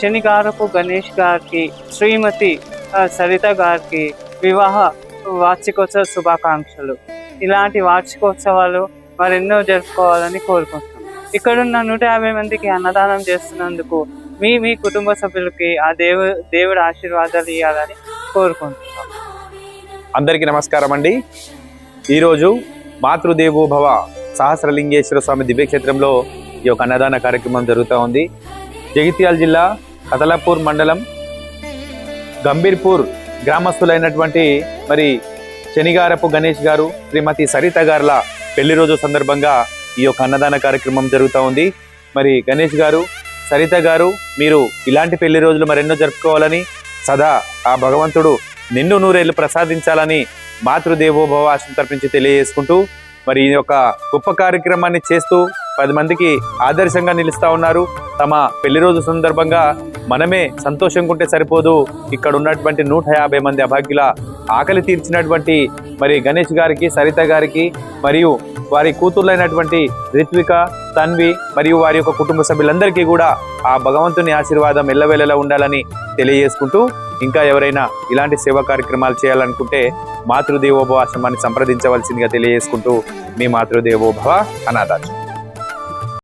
శనిగారపు గణేష్ గారికి శ్రీమతి సరిత గారికి వివాహ వార్షికోత్సవ శుభాకాంక్షలు. ఇలాంటి వార్షికోత్సవాలు మరెన్నో జరుపుకోవాలని కోరుకుంటున్నాం. ఇక్కడున్న నూట యాభై మందికి అన్నదానం చేస్తున్నందుకు మీ మీ కుటుంబ సభ్యులకి ఆ దేవు దేవుడు ఆశీర్వాదాలు ఇవ్వాలని కోరుకుంటున్నాం. అందరికీ నమస్కారం అండి. ఈరోజు మాతృదేవోభవ సహస్రలింగేశ్వర స్వామి దివ్యక్షేత్రంలో ఈ యొక్క అన్నదాన కార్యక్రమం జరుగుతూ ఉంది. జగిత్యాల జిల్లా కదలాపూర్ మండలం గంభీర్పూర్ గ్రామస్తులైనటువంటి మరి శనిగారపు గణేష్ గారు శ్రీమతి సరిత గారుల పెళ్ళి రోజు సందర్భంగా ఈ యొక్క అన్నదాన కార్యక్రమం జరుగుతూ ఉంది. మరి గణేష్ గారు సరిత గారు మీరు ఇలాంటి పెళ్ళి రోజులు మరెన్నో జరుపుకోవాలని సదా ఆ భగవంతుడు నిన్ను నూరేళ్ళు ప్రసాదించాలని మాతృదేవోభవ ఆశ్రమం తరపించి తెలియజేసుకుంటూ మరి ఈ యొక్క గొప్ప కార్యక్రమాన్ని చేస్తూ పది మందికి ఆదర్శంగా నిలుస్తా ఉన్నారు. తమ పెళ్ళి రోజు సందర్భంగా మనమే సంతోషంగా ఉంటే సరిపోదు. ఇక్కడ ఉన్నటువంటి నూట యాభై మంది అభాగ్యుల ఆకలి తీర్చినటువంటి మరి గణేష్ గారికి సరిత గారికి మరియు వారి కూతుర్లైనటువంటి రిత్విక తన్వి మరియు వారి యొక్క కుటుంబ సభ్యులందరికీ కూడా ఆ భగవంతుని ఆశీర్వాదం ఎల్లవేళలా ఉండాలని తెలియజేసుకుంటూ ఇంకా ఎవరైనా ఇలాంటి సేవా కార్యక్రమాలు చేయాలనుకుంటే మాతృదేవోభవ ఆశ్రమాన్ని సంప్రదించవలసిందిగా తెలియజేసుకుంటూ మీ మాతృదేవోభవ అనాథాశ్రమం.